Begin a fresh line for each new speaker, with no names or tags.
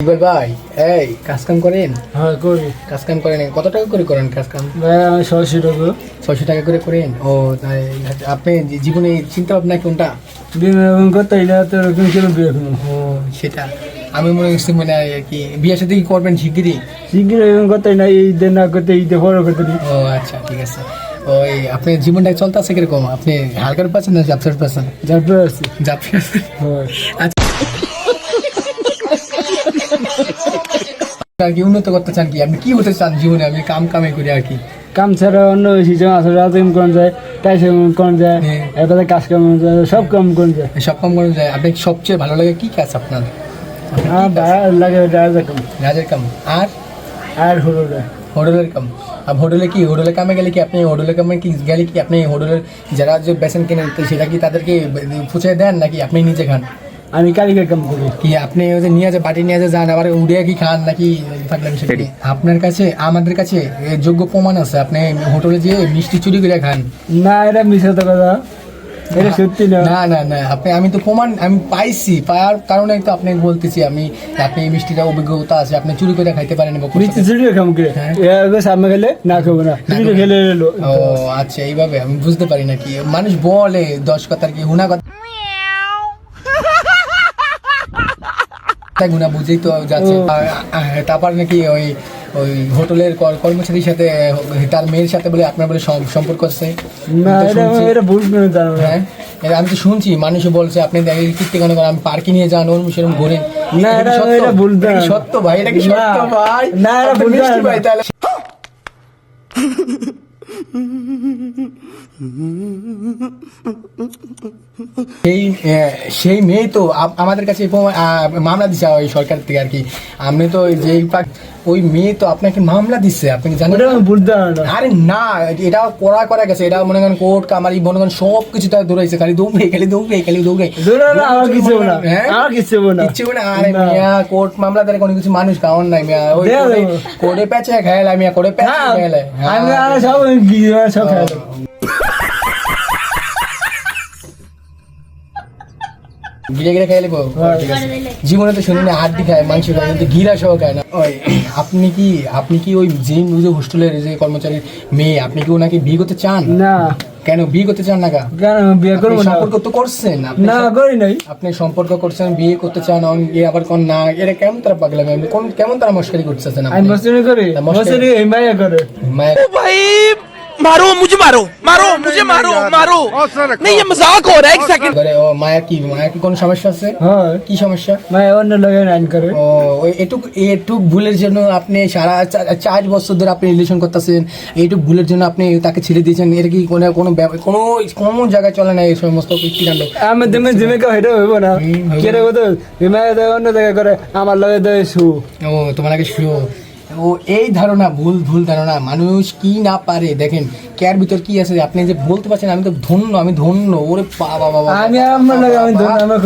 ইকবাল ভাই এই কাজ কাম করেন?
হ্যাঁ করি।
কাজ কাম করেন কত টাকা করে করেন কাজ কাম
ভাই আমি সরাসরি টাকা।
ছয়শো টাকা করে করেন? ও তাই আপনি জীবনে চিন্তা ভাবনা কোনটা?
বিয়ে করতে বিয়ে
ও সেটা। আমি মনে করছি মানে আর কি বিয়ের সাথে কি করবেন শিগগিরই?
শিগগির এখন করতে না এই দিন না করতে ঈদে বড় করতে
ও আচ্ছা ঠিক আছে। ওই আপনার জীবনটা চলতে আছে কীরকম? আপনি হালকার পাচ্ছেন না জাপসার পাচ্ছেন
যারপর আসছি
জাপসি
হ্যাঁ।
আচ্ছা। আর কি উন্নত করতে চান কি? আপনি কি হতে চান জীবনে? আমি কাম কামে করি আর কি?
কাম ছাড়া অন্য আসলে রাতে কাম করা যায় তাই সে করা যায়
হ্যাঁ।
এরপরে কাজ কাম সব কাম করা যায়।
সব কাম করা যায়। আপনি সবচেয়ে ভালো লাগে কি কাজ আপনার?
লাগে রাজা কাম।
রাজের কাম। আর?
আর না
হোটেলের কাম। আর হোটেলে কি? হোটেলে কামে গেলে কি আপনি হোটেলের কামে কি গেলে কি আপনি হোটেলের যারা যে বেসন কেনেন সেটা কি তাদেরকে ফুচে দেন নাকি আপনি নিজে খান?
আমি কারিগর কাম করি।
কি আপনি ওই যে নিয়ে যে বাটি নিয়ে যে যান আবার উড়িয়া কি খান নাকি বিষয় কি? আপনার কাছে আমাদের কাছে যোগ্য প্রমাণ আছে। আপনি হোটেলে যেয়ে মিষ্টি চুরি করে খান।
না এটা মিশাতে কথা। এটা সত্যি না।
না না না আপনি আমি তো প্রমাণ আমি পাইছি। পাওয়ার কারণে তো আপনি বলতেছি আমি আপনি এই মিষ্টিটা অভিজ্ঞতা আছে আপনি চুরি করে খাইতে পারেন
মিষ্টি কাম করে
হ্যাঁ।
এবার সামনে গেলে না খাব না। চুরি খেলে এলো।
ও আচ্ছা এইভাবে আমি বুঝতে পারি না কি। মানুষ বলে দশ কথার কি হুনা কথা গুনা বুঝেই তো যাচ্ছে। তারপর নাকি ওই ওই হোটেলের কর- কর্মচারীর সাথে তার মেয়ের সাথে বলে আপনার বলে সম- সম্পর্ক আছে? আমি তো
এটা
শুনছি।
ভুল
হ্যাঁ? আমি তো শুনছি মানুষ বলছে আপনি দেখেন কীর্তি কেন করেন আমি পার্কে নিয়ে যান ওরম সেরকম ঘোরেন
না,
এটা
এটা-
সত্য?
ভুল
ভাই? এটা কি সত্য ভাই?
না, এটা ভুল
ভাই তাহলে। সেই আহ, সেই মেয়ে তো আমাদের কাছে মামলা দিচ্ছে ওই সরকার থেকে আর কি। আপনি তো যেই ওই মেয়ে তো আপনাকে মামলা দিচ্ছে আপনি জানেন না?
না।
আরে না এটা করা করা গেছে এটা মনে করেন কোর্ট কামারি মনে করেন সব কিছু তার দৌড়াইছে খালি দৌড়ে খালি দৌড়ে খালি দৌড়ে
না কিছু না।
হ্যাঁ?
আমার কিছু না।
কিচ্ছু না। আরে মিয়া কোর্ট মামলা তার কোনো কিছু মানুষ কাউন নাই মিয়া। ওই কোর্টে-। কোর্টে খেলা মিয়া কোর্টে পেঁচে
হ্যাঁ,
খেলে
আমি আর সব সব খাই
গিরে গিরে খেয়ে নেব
হ্যাঁ।
ঠিক আছে। জীবনে তো শুনি না হাড্ডি খায় মাংস খায় কিন্তু ঘিরা সহ খায় না। ওই আপনি কি আপনি কি ওই যে যে হোস্টেলের যে কর্মচারীর মেয়ে আপনি কি ওনাকে বিয়ে করতে চান?
না।
কেন বিয়ে করতে চান না কা
কেন বিয়ে করব
সম্পর্ক তো করছেন
না করি নাই।
আপনি সম্পর্ক করছেন বিয়ে করতে চান অন গিয়ে আবার কোন না এরা কেমন তারা আপনি কোন কেমন তারা মস্কারি করতেছেন আপনি?
করি।
না,
মায়া করে।
মায়ের
भाई मारो मुझे मारो मारो मुझे मारो मारो नहीं ये मजाक हो रहा है एक सेकंड
ঘরে ও মায়ের কি মায়ের কি কোনো সমস্যা আছে
হয়
কি সমস্যা
মায়া অন্য লগে নাইন করে
ও ওই এটুক এটুক ভুলের জন্য আপনি সারা চা- চার বছর ধরে আপনি রিলেশন করতেছেন এইটুক ভুলের জন্য আপনি তাকে ছেড়ে দিয়েছেন এর কি কোনো কোনো ব্যব- কোনো কোনো জায়গায় চলে না এই সমস্ত কীর্তিকাণ্ড
আমি তুমি জিমে কেউ হেঁটে হইব না
হুম, হইব
কেটে কত বিমায় দেয় অন্য জায়গায় করে আমার লগে দেয় শু
ও তোমার আগে শুও ও এই ধারণা ভুল ভুল ধারণা মানুষ কি না পারে? দেখেন কেয়ার ভিতর কি আছে? আপনি যে বলতে পারছেন আমি তো ধন্য আমি ধন্য। ওরে বাবা বাবা
আমি আমার আমি ধন্য আমার